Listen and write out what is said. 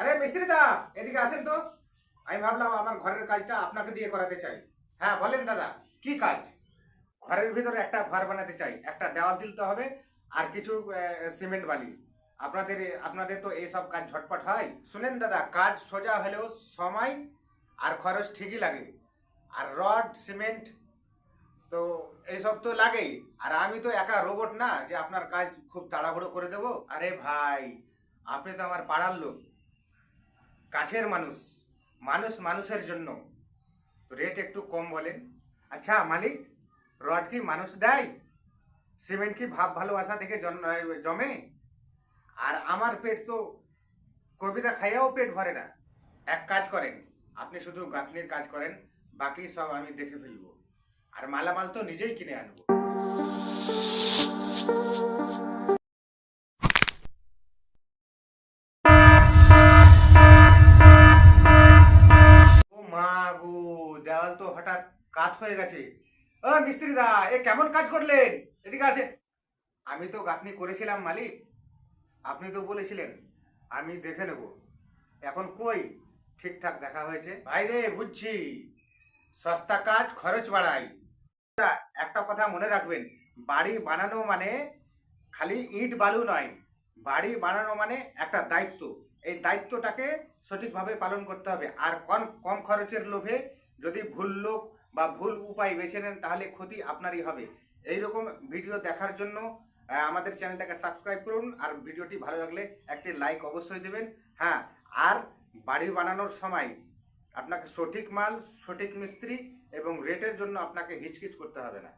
আরে মিস্ত্রি দা এদিকে আসেন তো। আমি ভাবলাম আমার ঘরের কাজটা আপনাকে দিয়ে করাতে চাই। হ্যাঁ বলেন দাদা, কি কাজ? ঘরের ভিতরে একটা ঘর বানাতে চাই। একটা দেওয়াল তুলতে হবে আর কিছু সিমেন্ট বালি। আপনাদের আপনাদের তো এইসব কাজ ঝটপট হয়। শুনেন দাদা, কাজ সোজা হলেও সময় আর খরচ ঠিকই লাগে। আর রড, সিমেন্ট তো এইসব তো লাগেই। আর আমি তো একা রোবট না যে আপনার কাজ খুব তাড়াহুড়ো করে দেব। আরে ভাই, আপনি তো আমার পাড়ার লোক। কাছের মানুষ মানুষ মানুষের জন্য। রেট একটু কম বলেন। আচ্ছা মালিক, রড কি মানুষ দেয়? সিমেন্ট কি ভাব ভালোবাসা থেকে জমে? আর আমার পেট তো কবিতা খাইয়াও পেট ভরে না। এক কাজ করেন, আপনি শুধু গাঁথনির কাজ করেন, বাকি সব আমি দেখে ফেলব। আর মালামাল তো নিজেই কিনে আনব। দেওয়াল তো হঠাৎ কাজ হয়ে গেছে। ও মিস্ত্রি দা এ কেমন কাজ করলেন? এদিকে আসেন। আমি তো গাঁথনি করেছিলাম, মালিক। আপনি তো বলেছিলেন, আমি দেখে নেব। এখন কই? ঠিকঠাক দেখা হয়েছে? বাইরে বুঝছি। সস্তা কাজ, খরচ বাড়াই। একটা কথা মনে রাখবেন, বাড়ি বানানো মানে খালি ইট বালু নয়। বাড়ি বানানো মানে একটা দায়িত্ব। এই দায়িত্বটাকে সঠিকভাবে পালন করতে হবে। আর কম কম খরচের লোভে যদি ভুল লোক বা ভুল উপায় বেছে নেন, তাহলে ক্ষতি আপনারই হবে। এই রকম ভিডিও দেখার জন্য আমাদের চ্যানেলটাকে সাবস্ক্রাইব করুন আর ভিডিওটি ভালো লাগলে একটি লাইক অবশ্যই দেবেন। হ্যাঁ আর বাড়ি বানানোর সময় আপনাকে সঠিক মাল, সঠিক মিস্ত্রি এবং রেটের জন্য আপনাকে হিচকিচ করতে হবে না।